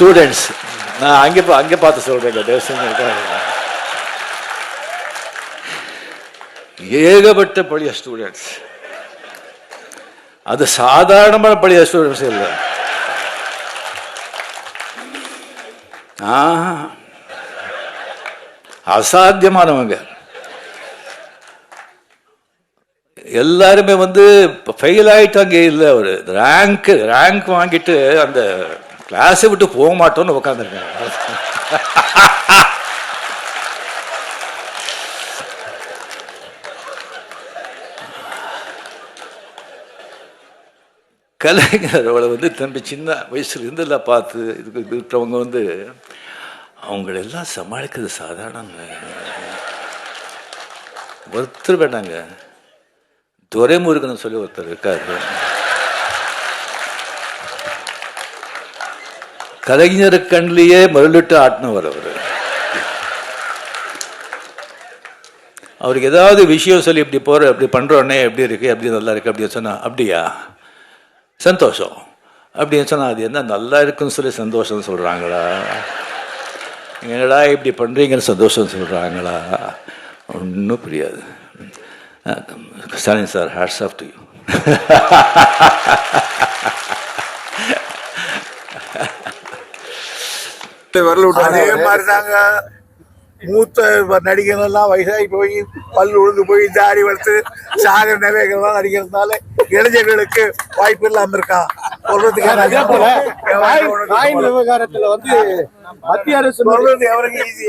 Students நான் அங்கே பா அங்கே பார்த்து சொல்கிறேன் இந்த தேவசங்க ஏகப்பட்ட பழைய ஸ்டூடெண்ட்ஸ் அது சாதாரணமான பழைய ஸ்டூடெண்ட்ஸ் இல்லை. அசாத்தியமானவங்க. எல்லாருமே வந்து ஃபெயில் ஆகிட்டாங்க இல்லை ஒரு ரேங்க் ரேங்க் வாங்கிட்டு அந்த கிளாஸை விட்டு போக மாட்டோம்னு உட்காந்துருக்காங்க கலைஞர் அவளை வந்து தம்பி சின்ன வயசுல இருந்தெல்லாம் பார்த்து இதுக்கு இருக்கிறவங்க வந்து அவங்களெல்லாம் சமாளிக்கிறது சாதாரணங்க. ஒருத்தர் வேண்டாங்க துரைமுருகன் சொல்லி ஒருத்தர் இருக்காரு. கலைஞர் கண்லேயே மருளிட்டு ஆட்டினவர் அவர். அவருக்கு ஏதாவது விஷயம் சொல்லி இப்படி போற இப்படி பண்றோன்னே எப்படி இருக்கு எப்படி நல்லா இருக்கு அப்படின்னு சொன்னா அப்படியா? சந்தோஷம். அப்படின்னு சொன்னா அது என்ன நல்லா இருக்குன்னு சொல்லி சந்தோஷம் சொல்றாங்களா? என்னடா இப்படி பண்றீங்கன்னு சந்தோஷம் சொல்றாங்களா? ஒன்றும் புரியாது. Stalin sir hats off to you வரல அதே மாதிரி தாங்க மூத்த நடிகர்கள் எல்லாம் வயசாகி போய் பல் உழுந்து போய் தாடி வளர்த்து சாகர நிலைகள்லாம் நடிக்கிறதுனால இளைஞர்களுக்கு வாய்ப்பு இல்லாம இருக்கா? அதே போல. காயின் சொல்றதுக்கு விவகாரத்துல வந்து மத்திய அரசு சொல்றது எவருக்கு ஈஸி